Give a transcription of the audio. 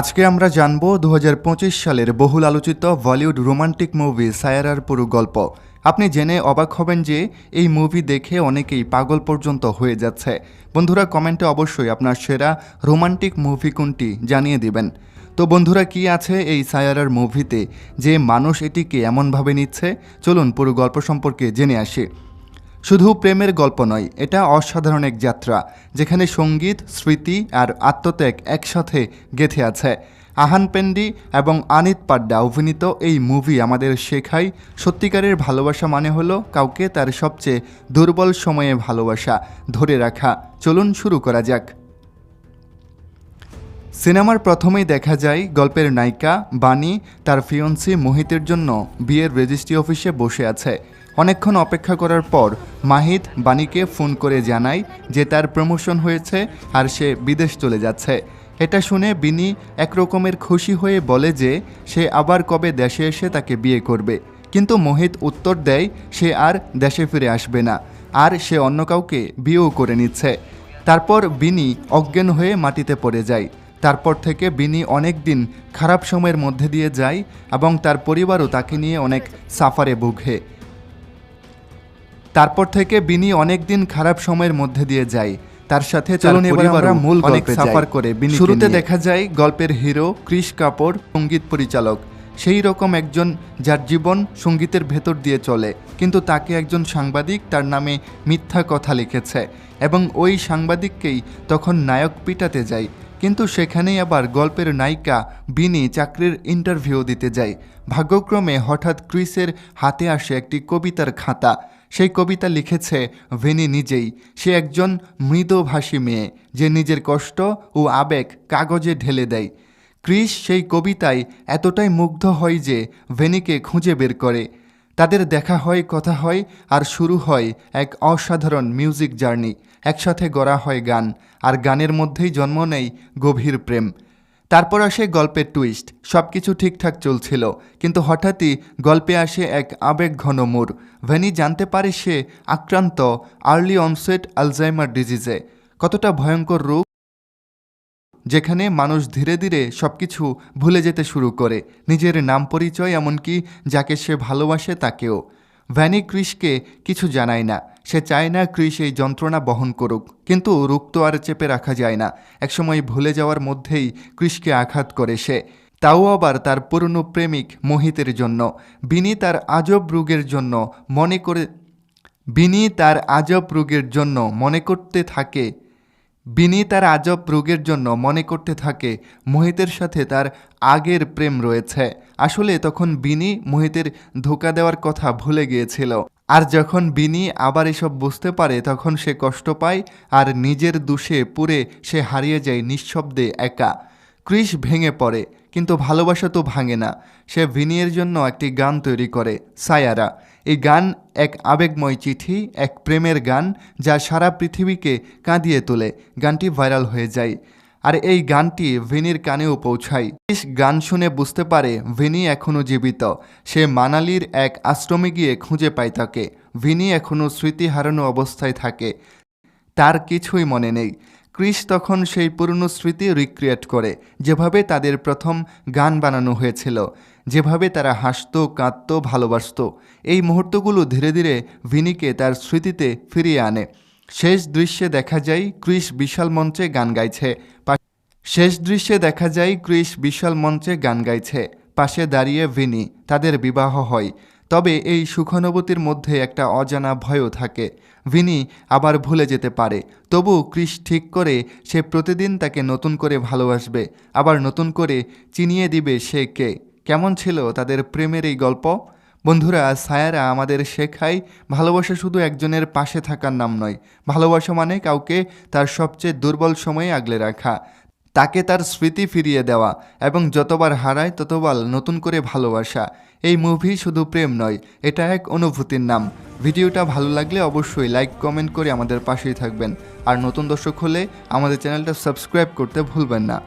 আজকে আমরা জানব দু সালের বহুল আলোচিত বলিউড রোমান্টিক মুভি সায়ারার পুরো গল্প। আপনি জেনে অবাক হবেন যে এই মুভি দেখে অনেকেই পাগল পর্যন্ত হয়ে যাচ্ছে। বন্ধুরা, কমেন্টে অবশ্যই আপনার সেরা রোমান্টিক মুভি কোনটি জানিয়ে দিবেন। তো বন্ধুরা, কি আছে এই সায়ারার মুভিতে? যে মানুষ এটিকে এমনভাবে নিচ্ছে? চলুন পুরো গল্প সম্পর্কে জেনে আসি। শুধু প্রেমের গল্প নয়, এটা অসাধারণ এক যাত্রা, যেখানে সংগীত, স্মৃতি আর আত্মত্যাগ একসাথে গেথে আছে। আহান পেন্ডি এবং আনিত পাড্ডা অভিনীত এই মুভি আমাদের শেখায়, সত্যিকারের ভালোবাসা মানে হলো কাউকে তার সবচেয়ে দুর্বল সময়ে ভালোবাসা ধরে রাখা। চলুন শুরু করা যাক। সিনেমার প্রথমেই দেখা যায় গল্পের নায়িকা বাণী তার ফিয়ন্সি মোহিতের জন্য বিয়ের রেজিস্ট্রি অফিসে বসে আছে। অনেকক্ষণ অপেক্ষা করার পর মাহিত বাণীকে ফোন করে জানায় যে তার প্রমোশন হয়েছে আর সে বিদেশ চলে যাচ্ছে। এটা শুনে বিনি একরকমের খুশি হয়ে বলে যে সে আবার কবে দেশে এসে তাকে বিয়ে করবে। কিন্তু মোহিত উত্তর দেয়, সে আর দেশে ফিরে আসবে না। আর সে অন্য কাউকে বিয়েও করে নিচ্ছে। তারপর বিনি অজ্ঞান হয়ে মাটিতে পড়ে যায়। তারপর থেকে বিনি অনেক দিন খারাপ সময়ের মধ্যে দিয়ে যায় এবং তার পরিবারও তাকে নিয়ে অনেক সাফারে ভুগে। তারপর থেকে বিনি অনেক দিন খারাপ সময়ের মধ্যে দিয়ে যায়। তার সাথে চলুন এবার আমরা মূল অনেক সাফার করে বিনি শুরুতে দেখা যায় গল্পের হিরো ক্রিশ কাপুর সংগীত পরিচালক। সেই রকম একজন যার জীবন সঙ্গীতের ভেতর দিয়ে চলে। কিন্তু তাকে একজন সাংবাদিক তার নামে মিথ্যা কথা লিখেছে এবং ওই সাংবাদিককেই তখন নায়ক পিটাতে যায়। কিন্তু সেখানেই আবার গল্পের নায়িকা বিনি চাকরির ইন্টারভিউ দিতে যায়। ভাগ্যক্রমে হঠাৎ ক্রিসের হাতে আসে একটি কবিতার খাতা। সেই কবিতা লিখেছে ভেনি নিজেই। সে একজন মৃদভাষী মেয়ে, যে নিজের কষ্ট ও আবেগ কাগজে ঢেলে দেয়। ক্রিস সেই কবিতায় এতটাই মুগ্ধ হয় যে ভেনিকে খুঁজে বের করে। তাদের দেখা হয়, কথা হয় আর শুরু হয় এক অসাধারণ মিউজিক জার্নি। একসাথে গড়া হয় গান, আর গানের মধ্যেই জন্ম নেয় গভীর প্রেম। তারপর আসে গল্পের টুইস্ট সব কিছু ঠিকঠাক চলছিল, কিন্তু হঠাৎই গল্পে আসে এক আবেগ ঘন মোড়। ভেনি জানতে পারে সে আক্রান্ত আর্লি অনসেট আলজাইমার ডিজিজে কতটা ভয়ঙ্কর রূপ? যেখানে মানুষ ধীরে ধীরে সব কিছু ভুলে যেতে শুরু করে। নিজের নাম পরিচয় এমনকি যাকে সে ভালোবাসে তাকেও। ভ্যানি ক্রিসকে কিছু জানায় না। সে চায় না ক্রিস এই যন্ত্রণা বহন করুক, কিন্তু রোগ তো আর চেপে রাখা যায় না। একসময় ভুলে যাওয়ার মধ্যেই ক্রিসকে আঘাত করে সে। তাও আবার তার পুরনো প্রেমিক মোহিতের জন্য। বিনি তার আজব রোগের জন্য মনে করে বিনি তার আজব রোগের জন্য মনে করতে থাকে বিনি তার আজব রোগের জন্য মনে করতে থাকে, মোহিতের সাথে তার আগের প্রেম রয়েছে। আসলে তখন বিনি মোহিতের ধোকা দেওয়ার কথা ভুলে গিয়েছিল। আর যখন বিনি আবার এসব বুঝতে পারে, তখন সে কষ্ট পায় আর নিজের দোষে পুরে সে হারিয়ে যায় নিঃশব্দে একা। ক্রিস ভেঙে পড়ে, কিন্তু ভালোবাসা তো ভাঙে না। সে ভিনিয়ের জন্য একটি গান তৈরি করে, সায়ারা। এই গান এক আবেগময় চিঠি, এক প্রেমের গান যা সারা পৃথিবীকে কাঁদিয়ে তোলে। গানটি ভাইরাল হয়ে যায়। আর এই গানটি ভিনির কানেও পৌঁছায়। গান শুনে বুঝতে পারে ভিনি এখনও জীবিত। সে মানালির এক আশ্রমে গিয়ে খুঁজে পায় তাকে। ভিনি এখনও স্মৃতি হারানো অবস্থায় থাকে। তার কিছুই মনে নেই। ক্রিস তখন সেই পুরনো স্মৃতি রিক্রিয়েট করে, যেভাবে তাদের প্রথম গান বানানো হয়েছিল। যেভাবে তারা হাসতো, কাঁদতো, ভালোবাসতো, এই মুহূর্তগুলো ধীরে ধীরে ভিনিকে তার স্মৃতিতে ফিরিয়ে আনে। শেষ দৃশ্যে দেখা যায়, ক্রিস বিশাল মঞ্চে গান গাইছে। শেষ দৃশ্যে দেখা যায়, ক্রিস বিশাল মঞ্চে গান গাইছে। পাশে দাঁড়িয়ে ভিনি তাদের বিবাহ হয়। তবে এই সুখানুভূতির মধ্যে একটা অজানা ভয়ও থাকে। ভিনি আবার ভুলে যেতে পারে। তবু ক্রিস ঠিক করে সে প্রতিদিন তাকে নতুন করে ভালোবাসবে। আবার নতুন করে চিনিয়ে দিবে সে কে। কেমন ছিল তাদের প্রেমের এই গল্প? বন্ধুরা, সায়ারা আমাদের শেখায়, ভালোবাসা শুধু একজনের পাশে থাকার নাম নয়। ভালোবাসা মানে কাউকে তার সবচেয়ে দুর্বল সময়ে আগলে রাখা, তাকে তার স্মৃতি ফিরিয়ে দেওয়া এবং যতবার হারায় ততবার নতুন করে ভালোবাসা। এই মুভি শুধু প্রেম নয়, এটা এক অনুভূতির নাম। ভিডিওটা ভালো লাগলে অবশ্যই লাইক, কমেন্ট করে আমাদের পাশেই থাকবেন। আর নতুন দর্শক হলে আমাদের চ্যানেলটা সাবস্ক্রাইব করতে ভুলবেন না।